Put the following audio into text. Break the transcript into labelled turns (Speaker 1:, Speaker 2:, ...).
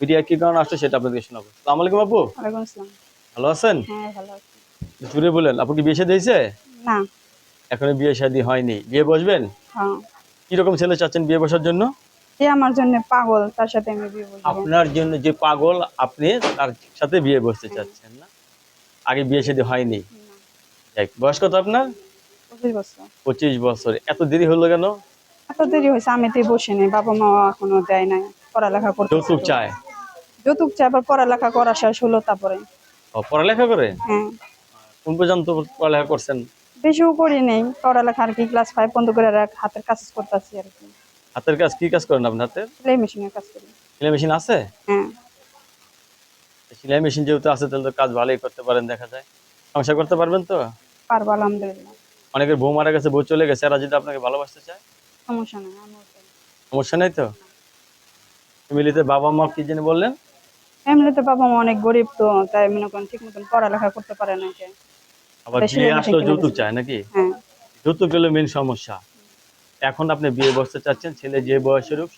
Speaker 1: Media কি কারণে আসছে সেটা আপনাদের শোনাবো। সালাম আলাইকুম আপু।
Speaker 2: ওয়ালাইকুম আসসালাম।
Speaker 1: ভালো আছেন?
Speaker 2: হ্যাঁ ভালো আছি।
Speaker 1: জুড়ে বলেন আপু কি বিয়ে শাদী হয়েছে?
Speaker 2: না।
Speaker 1: এখনও বিয়ে শাদী হয়নি। বিয়ে বসবেন?
Speaker 2: হ্যাঁ।
Speaker 1: কীরকম ছেলে চাচ্ছেন বিয়ে বসার জন্য?
Speaker 2: সে আমার জন্য পাগল তার সাথে আমি বিয়ে বসবো।
Speaker 1: আপনার জন্য যে পাগল আপনি তার সাথে বিয়ে বসতে চাচ্ছেন না। আগে বিয়ে শাদী হয়নি। বয়স কত আপনার?
Speaker 2: পঁচিশ বছর।
Speaker 1: পঁচিশ বছর। এত দেরি হলো কেন?
Speaker 2: এত দেরি হয়েছে আমি তো বসে নেই বাবা মা এখনও দেয় নাই। পড়ালেখা করতে
Speaker 1: যৌতুক চায়?
Speaker 2: যৌতুক চাই আবার পড়ালেখা করা শেষ হলো তারপরে।
Speaker 1: ও, পড়ালেখা করে?
Speaker 2: হ্যাঁ।
Speaker 1: কোন পর্যন্ত পড়ালেখা করছেন?
Speaker 2: বেশিও করি নেই। পড়ালেখা আর কি ক্লাস ফাইভ বন্ধ করে রাখ- হাতের কাজ করতেছি আর কি।
Speaker 1: হাতের কাজ কি কাজ করেন আপনার হাতের
Speaker 2: সেলাই মেশিনের কাজ করি।
Speaker 1: সেলাই মেশিন আছে?
Speaker 2: হ্যাঁ।
Speaker 1: সেলাই মেশিন যেহেতু আছে তাহলে তো কাজ ভালোই করতে পারেন দেখা যায়। সংসার করতে পারবেন তো?
Speaker 2: পারব আলহামদুলিল্লাহ।
Speaker 1: অনেকের বউ মারা গেছে বউ চলে গেছে এরা যদি আপনাকে ভালোবাসতে চায়?
Speaker 2: সমস্যা নেই
Speaker 1: সমস্যা নেই তো? ফ্যামিলিতে বাবা মা কি জেনে বললেন?
Speaker 2: ফ্যামিলিতে বাবা মা অনেক গরিব তো তাই মনে করেন ঠিক মতন পড়ালেখা করতে পারে না কে।
Speaker 1: আবার বিয়ে
Speaker 2: আসলে
Speaker 1: যৌতুক চায় নাকি?
Speaker 2: হ্যাঁ।
Speaker 1: যৌতুক গেলে মেন সমস্যা। এখন আপনি বিয়ে বসতে চাচ্ছেন ছেলে যে বয়সের হোক